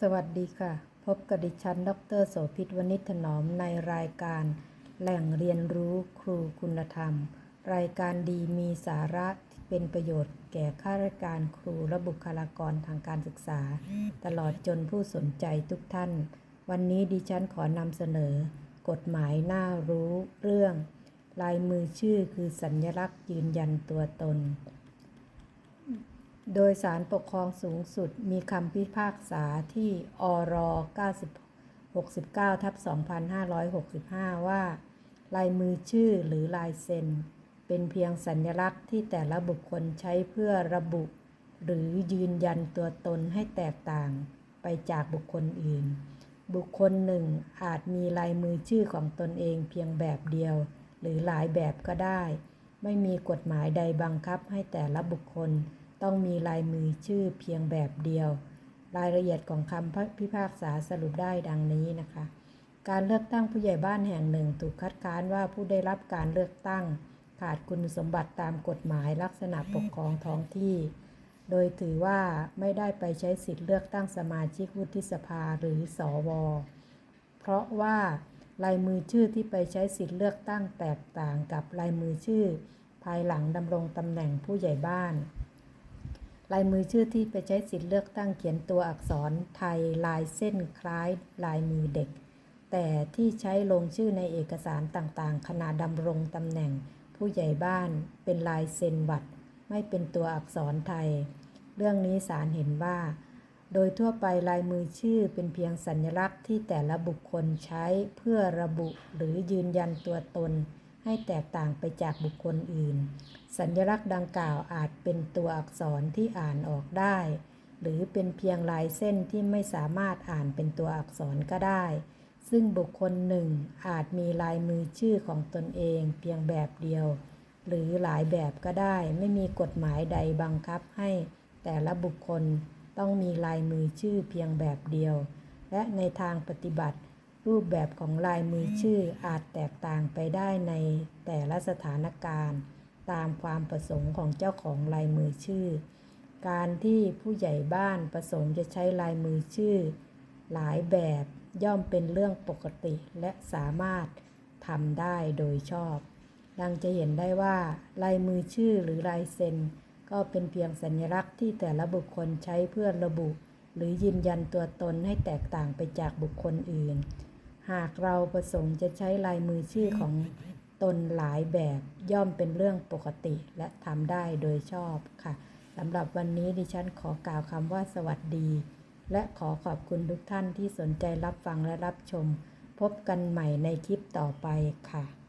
สวัสดีค่ะ พบกับดิฉัน ดรโสภิตวณิถนอมในรายการ แหล่งเรียนรู้ครูคุณธรรม รายการดีมีสาระที่เป็นประโยชน์แก่ข้าราชการครูและบุคลากรทางการศึกษา ตลอดจนผู้สนใจทุกท่าน วันนี้ดิฉันขอนำเสนอ กฎหมายน่ารู้เรื่อง ลายมือชื่อคือสัญลักษณ์ยืนยันตัวตน โดยสารปกครองสูงสุดมีคำพิพากษาที่อร969ทับ2565 ว่า ลายมือชื่อหรือลายเซ็น เป็นเพียงสัญลักษณ์ที่แต่ละบุคคลใช้เพื่อระบุ หรือยืนยันตัวตนให้แตกต่างไปจากบุคคลอื่น บุคคลหนึ่งอาจมีลายมือชื่อของตนเองเพียงแบบเดียว หรือหลายแบบก็ได้ ไม่มีกฎหมายใดบังคับให้แต่ละบุคคล ต้องมีลายมือชื่อเพียงแบบเดียว รายละเอียดของคำพิพากษาสรุปได้ดังนี้นะคะ การเลือกตั้งผู้ใหญ่บ้านแห่งหนึ่ง ถูกคัดค้านว่าผู้ได้รับการเลือกตั้ง ขาดคุณสมบัติตามกฎหมายลักษณะปกครองท้องที่ โดยถือว่าไม่ได้ไปใช้สิทธิเลือกตั้งสมาชิกวุฒิสภาหรือสวเพราะว่าลายมือชื่อที่ไปใช้สิทธิเลือกตั้งแตกต่างกับลายมือชื่อ ภายหลังดำรงตำแหน่งผู้ใหญ่บ้าน ลายมือชื่อที่ไปใช้สิทธิเลือกตั้งเขียนตัวอักษรไทยลายเส้นคล้ายลายมือเด็ก แต่ที่ใช้ลงชื่อในเอกสารต่างๆ ขณะดำรงตำแหน่ง ผู้ใหญ่บ้านเป็นลายเซ็นวัดไม่เป็นตัวอักษรไทย เรื่องนี้ศาลเห็นว่า โดยทั่วไปลายมือชื่อเป็นเพียงสัญลักษณ์ที่แต่ละบุคคลใช้เพื่อระบุหรือยืนยันตัวตน ให้แตกต่างไปจากบุคคลอื่น สัญลักษณ์ดังกล่าวอาจเป็นตัวอักษรที่อ่านออกได้ หรือเป็นเพียงลายเส้นที่ไม่สามารถอ่านเป็นตัวอักษรก็ได้ ซึ่งบุคคลหนึ่งอาจมีลายมือชื่อของตนเอง เพียงแบบเดียว หรือหลายแบบก็ได้ ไม่มีกฎหมายใดบังคับให้ แต่ละบุคคลต้องมีลายมือชื่อเพียงแบบเดียว และในทางปฏิบัติ รูปแบบของลายมือชื่ออาจแตกต่างไปได้ในแต่ละสถานการณ์ ตามความประสงค์ของเจ้าของลายมือชื่อ การที่ผู้ใหญ่บ้านประสงค์จะใช้ลายมือชื่อ หลายแบบย่อมเป็นเรื่องปกติและสามารถทำได้โดยชอบ ดังจะเห็นได้ว่าลายมือชื่อหรือลายเซ็น ก็เป็นเพียงสัญลักษณ์ที่แต่ละบุคคลใช้เพื่อระบุ หรือยืนยันตัวตนให้แตกต่างไปจากบุคคลอื่น หากเราประสงค์จะใช้ลายมือชื่อของตนหลายแบบย่อมเป็นเรื่องปกติและทำได้โดยชอบค่ะสำหรับวันนี้ดิฉันขอกล่าวคำว่าสวัสดี และขอขอบคุณทุกท่านที่สนใจรับฟังและรับชม พบกันใหม่ในคลิปต่อไปค่ะ